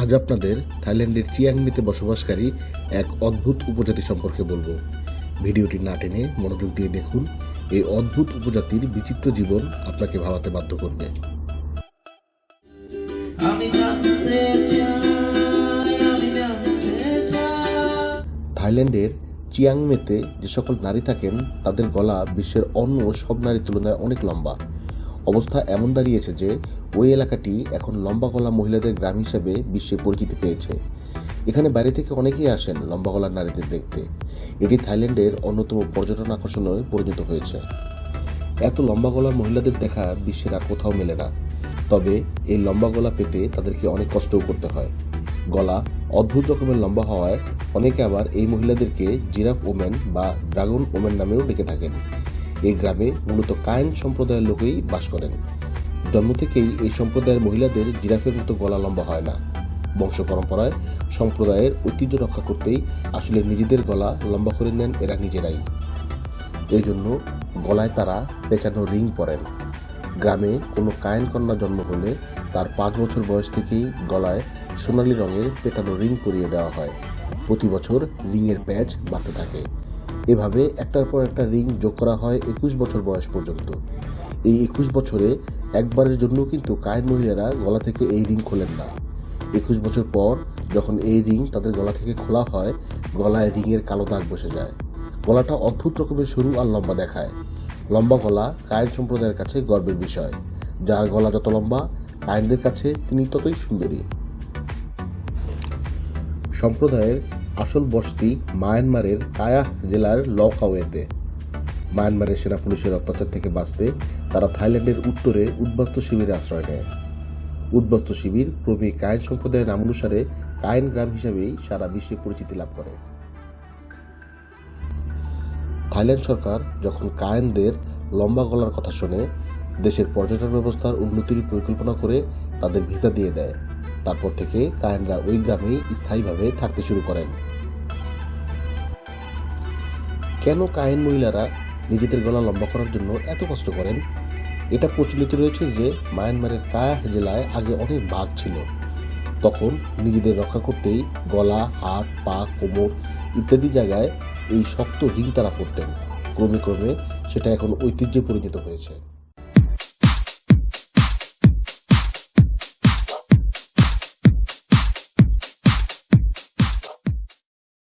আজ আপনাদের থাইল্যান্ডের চিয়াংমিতে বসবাসকারী এক অদ্ভুত উপজাতি সম্পর্কে বলব। ভিডিওটি না টেনে মনোযোগ দিয়ে দেখুন। এই অদ্ভুত উপজাতির বিচিত্র জীবন আপনাকে ভাবাতে বাধ্য করবে। থাইল্যান্ডের চিয়াংমেতে যে সকল নারী থাকেন তাদের গলা বিশ্বের অন্য সব নারীর তুলনায় অনেক লম্বা। অবস্থা এমন দাঁড়িয়েছে যে ওই এলাকাটি এখন লম্বা গলা মহিলাদের গ্রাম হিসেবে বিশ্বে পরিচিতি পেয়েছে। এখানে বাইরে থেকে অনেকেই আসেন লম্বা গলার নারীদের দেখতে। এটি থাইল্যান্ডের অন্যতম পর্যটন আকর্ষণে পরিণত হয়েছে। এত লম্বা গলার মহিলাদের দেখা বিশ্বের আর কোথাও মেলে না। তবে এই লম্বা গলা পেতে তাদেরকে অনেক কষ্টও করতে হয়। গলা অদ্ভুত রকমের লম্বা হওয়ায় অনেকে আবার এই মহিলাদেরকে জিরাফ ওমেন বা ড্রাগন ওমেন নামেও ডেকে থাকেন। এই গ্রামে মূলত কায়েন সম্প্রদায়ের লোকেই বাস করেন। জন্ম থেকেই এই সম্প্রদায়ের মহিলাদের জিরাফের মতো গলা লম্বা হয় না। বংশ পরম্পরায় সম্প্রদায়ের ঐতিহ্য রক্ষা করতেই আসলে নিজেদের গলা লম্বা করে নেন এরা নিজেরাই। এই জন্য গলায় তারা পেঁচানো রিং পরেন। গ্রামে কোনো কায়েন কন্যা জন্ম হলে তার পাঁচ বছর বয়স থেকেই গলায় সোনালী রঙের পেটানো রিং পরিয়ে দেওয়া হয়। প্রতি বছর রিংয়ের প্যাচ বাড়তে থাকে। এভাবে একটার পর একটা রিং যোগ করা হয় একুশ বছর বয়স পর্যন্ত। এই একুশ বছরে একবারের জন্য কিন্তু কায়েন মহিলারা গলা থেকে এই রিং খোলেন না। একুশ বছর পর যখন এই রিং তাদের গলা থেকে খোলা হয়, গলায় রিংয়ের কালো দাগ বসে যায়। গলাটা অদ্ভুত রকমের সরু আর লম্বা দেখায়। লম্বা গলা কায়েন সম্প্রদায়ের কাছে গর্বের বিষয়। যার গলা যত লম্বা, কায়েনদের কাছে তিনি ততই সুন্দরী। সম্প্রদায়ের আসল বসতি মায়ানমারের কায়াহ জেলার লকাওয়েতে। মায়ানমারের সেনা পুলিশের অত্যাচার থেকে বাঁচতে তারা থাইল্যান্ডের উত্তরে উদ্বাস্তু শিবিরে আশ্রয় নেয়। উদ্বাস্তু শিবির ক্রমে কায়েন সম্প্রদায়ের নাম অনুসারে কায়েন গ্রাম হিসেবেই সারা বিশ্বে পরিচিতি লাভ করে। থাইল্যান্ড সরকার যখন কায়েনদের লম্বা গলার কথা শোনে, দেশের পর্যটন ব্যবস্থার উন্নতির পরিকল্পনা করে তাদের ভিসা দিয়ে দেয়। তারপর থেকে কায়েনরা ওই গ্রামেই স্থায়ীভাবে থাকতে শুরু করেন। কেন কায়েন মহিলারা নিজেদের গলা লম্বা করার জন্য এত কষ্ট করেন? এটা প্রচলিত রয়েছে যে মায়ানমারের কায়া জেলায় আগে অনেক বাঘ ছিল। তখন নিজেদের রক্ষা করতেই গলা, হাত, পা, কোমর ইত্যাদি জায়গায় এই শক্ত রিং তারা করতেন ক্রমে ক্রমে সেটা এখন ঐতিহ্যে পরিণত হয়েছে।